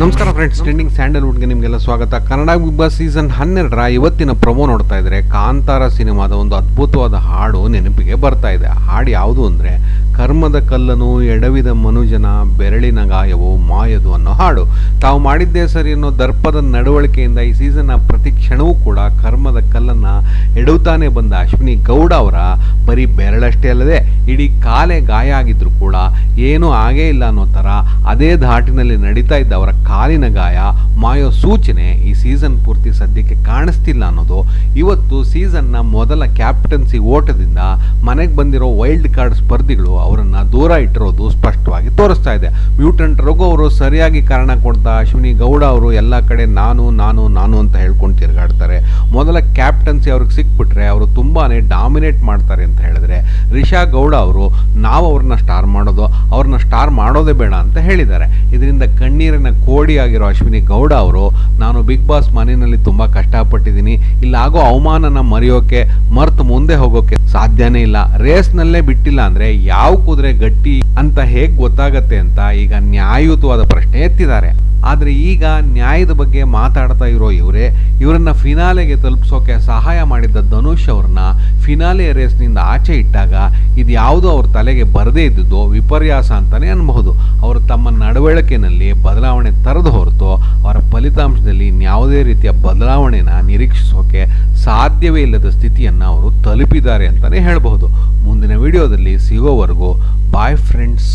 ನಮಸ್ಕಾರ friends trending ಸ್ಯಾಂಡಲ್ವುಡ್ಗೆ ನಿಮಗೆಲ್ಲ ಸ್ವಾಗತ. ಕನ್ನಡ ಬಿಗ್ ಬಾಸ್ ಸೀಸನ್ ಹನ್ನೆರಡರ ಇವತ್ತಿನ ಪ್ರೊಮೋ ನೋಡ್ತಾ ಇದ್ರೆ ಕಾಂತಾರ ಸಿನಿಮಾದ ಒಂದು ಅದ್ಭುತವಾದ ಹಾಡು ನೆನಪಿಗೆ ಬರ್ತಾ ಇದೆ. ಹಾಡು ಯಾವುದು ಅಂದರೆ ಕರ್ಮದ ಕಲ್ಲನು ಎಡವಿದ ಮನುಜನ ಬೆರಳಿನ ಗಾಯವು ಮಾಯದು ಅನ್ನೋ ಹಾಡು. ತಾವು ಮಾಡಿದ್ದೇ ಸರಿ ಅನ್ನೋ ದರ್ಪದ ನಡವಳಿಕೆಯಿಂದ ಈ ಸೀಸನ್ನ ಪ್ರತಿ ಕ್ಷಣವೂ ಕೂಡ ಕರ್ಮದ ಕಲ್ಲನ್ನು ಎಡವುತ್ತಾನೆ ಬಂದ ಅಶ್ವಿನಿ ಗೌಡ ಅವರ ಬರೀ ಬೆರಳಷ್ಟೇ ಅಲ್ಲದೆ ಇಡೀ ಕಾಲೆ ಗಾಯ ಆಗಿದ್ರು ಕೂಡ ಏನೂ ಆಗೇ ಇಲ್ಲ ಅನ್ನೋ ಥರ ಅದೇ ಧಾಟಿನಲ್ಲಿ ನಡೀತಾ ಇದ್ದ ಅವರ ಕಾಲಿನ ಗಾಯ ಮಾಯೋ ಸೂಚನೆ ಈ ಸೀಸನ್ ಪೂರ್ತಿ ಸದ್ಯಕ್ಕೆ ಕಾಣಿಸ್ತಿಲ್ಲ ಅನ್ನೋದು. ಇವತ್ತು ಸೀಸನ್ನ ಮೊದಲ ಕ್ಯಾಪ್ಟನ್ಸಿ ಓಟದಿಂದ ಮನೆಗೆ ಬಂದಿರೋ ವೈಲ್ಡ್ ಕಾರ್ಡ್ ಸ್ಪರ್ಧಿಗಳು ಅವರನ್ನು ದೂರ ಇಟ್ಟಿರೋದು ಸ್ಪಷ್ಟವಾಗಿ ತೋರಿಸ್ತಾ ಇದೆ. ಮ್ಯೂಟೆಂಟ್ ರಘು ಅವರು ಸರಿಯಾಗಿ ಕಾರಣ ಕೊಡ್ತಾ, ಅಶ್ವಿನಿ ಗೌಡ ಅವರು ಎಲ್ಲ ಕಡೆ ನಾನು ನಾನು ನಾನು ಅಂತ ಹೇಳ್ಕೊಂಡು ತಿರುಗಾಡ್ತಾರೆ ಮೊದಲ ಕ್ಯಾಪ್ಟನ್ಸಿ ಅವ್ರಿಗೆ ಸಿಕ್ಬಿಟ್ರೆ ಅವರು ತುಂಬಾ ಡಾಮಿನೇಟ್ ಮಾಡ್ತಾರೆ ಅಂತ ಹೇಳಿದ್ರೆ ರಿಷಾ ಗೌಡ ಅವರು, ನಾವು ಅವ್ರನ್ನ ಸ್ಟಾರ್ ಮಾಡೋದು, ಅವ್ರನ್ನ ಸ್ಟಾರ್ ಮಾಡೋದೇ ಬೇಡ ಅಂತ ಹೇಳಿದ್ದಾರೆ. ಇದರಿಂದ ಕಣ್ಣೀರಿನ ಕೋಡಿ ಆಗಿರೋ ಅಶ್ವಿನಿ ಗೌಡ ಅವರು, ನಾನು ಬಿಗ್ ಬಾಸ್ ಮನೆಯಲ್ಲಿ ತುಂಬ ಕಷ್ಟಪಟ್ಟಿದ್ದೀನಿ. ಇಲ್ಲಾಗೋ ಅವಮಾನನ ಮರೆಯೋಕೆ, ಮರ್ತು ಮುಂದೆ ಹೋಗೋಕೆ ಸಾಧ್ಯನೇ ಇಲ್ಲ. ರೇಸ್ನಲ್ಲೇ ಬಿಟ್ಟಿಲ್ಲ ಅಂದ್ರೆ ಯಾವ ಕುದುರೆ ಗಟ್ಟಿ ಅಂತ ಹೇಗ್ ಗೊತ್ತಾಗತ್ತೆ ಅಂತ ಈಗ ನ್ಯಾಯಯುತವಾದ ಪ್ರಶ್ನೆ ಎತ್ತಿದ್ದಾರೆ. ಆದ್ರೆ ಈಗ ನ್ಯಾಯದ ಬಗ್ಗೆ ಮಾತಾಡ್ತಾ ಇರೋ ಇವರೇ, ಇವರನ್ನ ಫಿನಾಲೆಗೆ ತಲುಪಿಸೋಕೆ ಸಹಾಯ ಮಾಡಿದ್ದ ಧನುಷ್ ಅವ್ರನ್ನ ಫಿನಾಲೆ ರೇಸ್ನಿಂದ ಆಚೆ ಇಟ್ಟಾಗ ಇದು ಯಾವುದೋ ಅವ್ರ ತಲೆಗೆ ಬರದೇ ಇದ್ದಿದ್ದು ವಿಪರ್ಯಾಸ ಅಂತಾನೆ ಅನ್ಬಹುದು. ಅವರು ತಮ್ಮ ನಡವಳಿಕೆನಲ್ಲಿ ಬದಲಾವಣೆ ತರದು ಹೊರತು ಅವರ ಫಲಿತಾಂಶದಲ್ಲಿ ಇನ್ಯಾವುದೇ ರೀತಿಯ ಬದಲಾವಣೆನ ನಿರೀಕ್ಷಿಸೋಕೆ ಸಾಧ್ಯವೇ ಇಲ್ಲದ ಸ್ಥಿತಿಯನ್ನು ಅವರು ತಲುಪಿದ್ದಾರೆ ಅಂತಾನೆ ಹೇಳಬಹುದು. ಮುಂದಿನ ವಿಡಿಯೋದಲ್ಲಿ ಸಿಗೋವರೆಗೂ ಬಾಯ್ ಫ್ರೆಂಡ್ಸ್